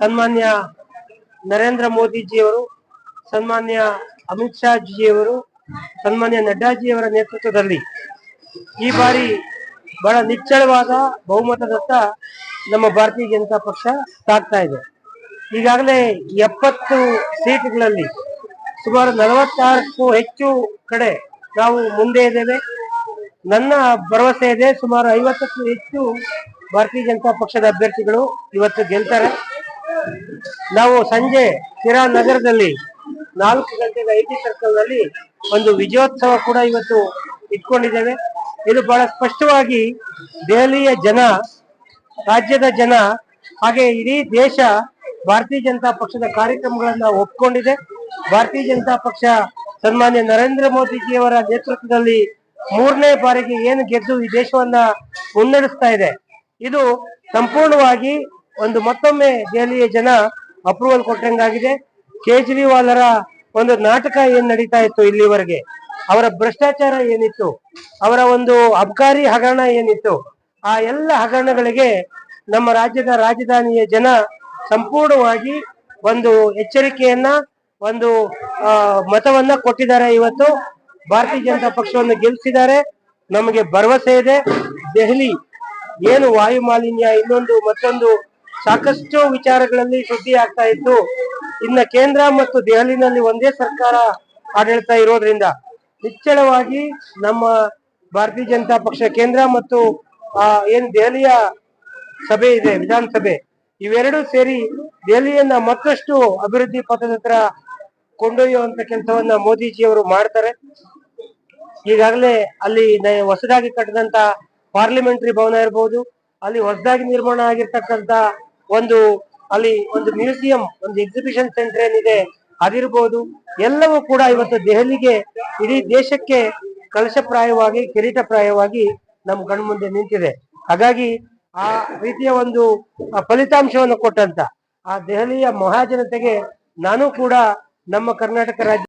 ಸನ್ಮಾನ್ಯ ನರೇಂದ್ರ ಮೋದಿಜಿಯವರು, ಸನ್ಮಾನ್ಯ ಅಮಿತ್ ಶಾ ಜಿಯವರು ಸನ್ಮಾನ್ಯ ನಡ್ಡಾಜಿಯವರ ನೇತೃತ್ವದಲ್ಲಿ ಈ ಬಾರಿ ಬಹಳ ನಿಚ್ಚಳವಾದ ಬಹುಮತದತ್ತ ನಮ್ಮ ಭಾರತೀಯ ಜನತಾ ಪಕ್ಷ ಸಾಗ್ತಾ ಇದೆ. ಈಗಾಗಲೇ ಎಪ್ಪತ್ತು ಸೀಟ್ಗಳಲ್ಲಿ ಸುಮಾರು ನಲವತ್ತಾರಕ್ಕೂ ಹೆಚ್ಚು ಕಡೆ ನಾವು ಮುಂದೆ ಇದ್ದೇವೆ. ನನ್ನ ಭರವಸೆ ಇದೆ, ಸುಮಾರು ಐವತ್ತಕ್ಕೂ ಹೆಚ್ಚು ಭಾರತೀಯ ಜನತಾ ಪಕ್ಷದ ಅಭ್ಯರ್ಥಿಗಳು ಇವತ್ತು ಗೆಲ್ತಾರೆ. ನಾವು ಸಂಜೆ ಶಿರಾ ನಗರದಲ್ಲಿ ನಾಲ್ಕು ಗಂಟೆಗೆ ಐಟಿ ಸರ್ಕಲ್ನಲ್ಲಿ ಒಂದು ವಿಜಯೋತ್ಸವ ಕೂಡ ಇವತ್ತು ಇಟ್ಕೊಂಡಿದ್ದೇವೆ. ಇದು ಬಹಳ ಸ್ಪಷ್ಟವಾಗಿ ದೆಹಲಿಯ ಜನ, ರಾಜ್ಯದ ಜನ, ಹಾಗೆ ಇಡೀ ದೇಶ ಭಾರತೀಯ ಜನತಾ ಪಕ್ಷದ ಕಾರ್ಯಕ್ರಮಗಳನ್ನ ಒಪ್ಕೊಂಡಿದೆ. ಭಾರತೀಯ ಜನತಾ ಪಕ್ಷ ಸನ್ಮಾನ್ಯ ನರೇಂದ್ರ ಮೋದಿಜಿಯವರ ನೇತೃತ್ವದಲ್ಲಿ ಮೂರನೇ ಬಾರಿಗೆ ಏನು ಗೆದ್ದು ಈ ದೇಶವನ್ನ ಮುನ್ನಡೆಸ್ತಾ ಇದೆ. ಇದು ಸಂಪೂರ್ಣವಾಗಿ ಒಂದು ಮತ್ತೊಮ್ಮೆ ದೆಹಲಿಯ ಜನ ಅಪ್ರೂವಲ್ ಕೊಟ್ಟಂಗಾಗಿದೆ. ಕೇಜ್ರಿವಾಲರ ಒಂದು ನಾಟಕ ಏನ್ ನಡೀತಾ ಇತ್ತು ಇಲ್ಲಿವರೆಗೆ? ಅವರ ಭ್ರಷ್ಟಾಚಾರ ಏನಿತ್ತು? ಅವರ ಒಂದು ಅಬ್ಕಾರಿ ಹಗರಣ ಏನಿತ್ತು? ಆ ಎಲ್ಲ ಹಗರಣಗಳಿಗೆ ನಮ್ಮ ರಾಜ್ಯದ ರಾಜಧಾನಿಯ ಜನ ಸಂಪೂರ್ಣವಾಗಿ ಒಂದು ಎಚ್ಚರಿಕೆಯನ್ನ, ಒಂದು ಮತವನ್ನ ಕೊಟ್ಟಿದ್ದಾರೆ ಇವತ್ತು. ಭಾರತೀಯ ಜನತಾ ಪಕ್ಷವನ್ನು ಗೆಲ್ಲಿಸಿದ್ದಾರೆ ನಮಗೆ ಭರವಸೆ ಇದೆ. ದೆಹಲಿ ಏನು ವಾಯು ಮಾಲಿನ್ಯ ಇನ್ನೊಂದು ಮತ್ತೊಂದು ಸಾಕಷ್ಟು ವಿಚಾರಗಳಲ್ಲಿ ಸುದ್ದಿ ಆಗ್ತಾ ಇತ್ತು. ಇನ್ನ ಕೇಂದ್ರ ಮತ್ತು ದೆಹಲಿನಲ್ಲಿ ಒಂದೇ ಸರ್ಕಾರ ಆಡಳಿತ ಇರೋದ್ರಿಂದ ನಿಚ್ಚಳವಾಗಿ ನಮ್ಮ ಭಾರತೀಯ ಜನತಾ ಪಕ್ಷ, ಕೇಂದ್ರ ಮತ್ತು, ಆ, ಏನ್ ದೆಹಲಿಯ ಸಭೆ ಇದೆ, ವಿಧಾನಸಭೆ, ಇವೆರಡೂ ಸೇರಿ ದೆಹಲಿಯನ್ನ ಮತ್ತಷ್ಟು ಅಭಿವೃದ್ಧಿ ಪಥದ ಹತ್ರ ಕೊಂಡೊಯ್ಯುವಂತ ಕೆಲಸವನ್ನ ಮೋದಿಜಿಯವರು ಮಾಡ್ತಾರೆ. ಈಗಾಗಲೇ ಅಲ್ಲಿ ಹೊಸದಾಗಿ ಕಟ್ಟಿದಂತ ಪಾರ್ಲಿಮೆಂಟರಿ ಭವನ ಇರಬಹುದು ಅಲ್ಲಿ ಹೊಸದಾಗಿ ನಿರ್ಮಾಣ ಆಗಿರ್ತಕ್ಕಂತ ಒಂದು ಅಲ್ಲಿ ಒಂದು ಮ್ಯೂಸಿಯಂ, ಒಂದು ಎಕ್ಸಿಬಿಷನ್ ಸೆಂಟರ್ ಏನಿದೆ, ಅದಿರ್ಬೋದು. ಎಲ್ಲವೂ ಕೂಡ ಇವತ್ತು ದೆಹಲಿಗೆ, ಇಡೀ ದೇಶಕ್ಕೆ ಕಲಶಪ್ರಾಯವಾಗಿ, ಕಿರೀಟಪ್ರಾಯವಾಗಿ ನಮ್ಮ ಕಣ್ಮುಂದೆ ನಿಂತಿದೆ. ಹಾಗಾಗಿ ಆ ರೀತಿಯ ಒಂದು ಫಲಿತಾಂಶವನ್ನು ಕೊಟ್ಟಂತ ಆ ದೆಹಲಿಯ ಮಹಾಜನತೆಗೆ ನಾನು ಕೂಡ ನಮ್ಮ ಕರ್ನಾಟಕ ರಾಜ್ಯ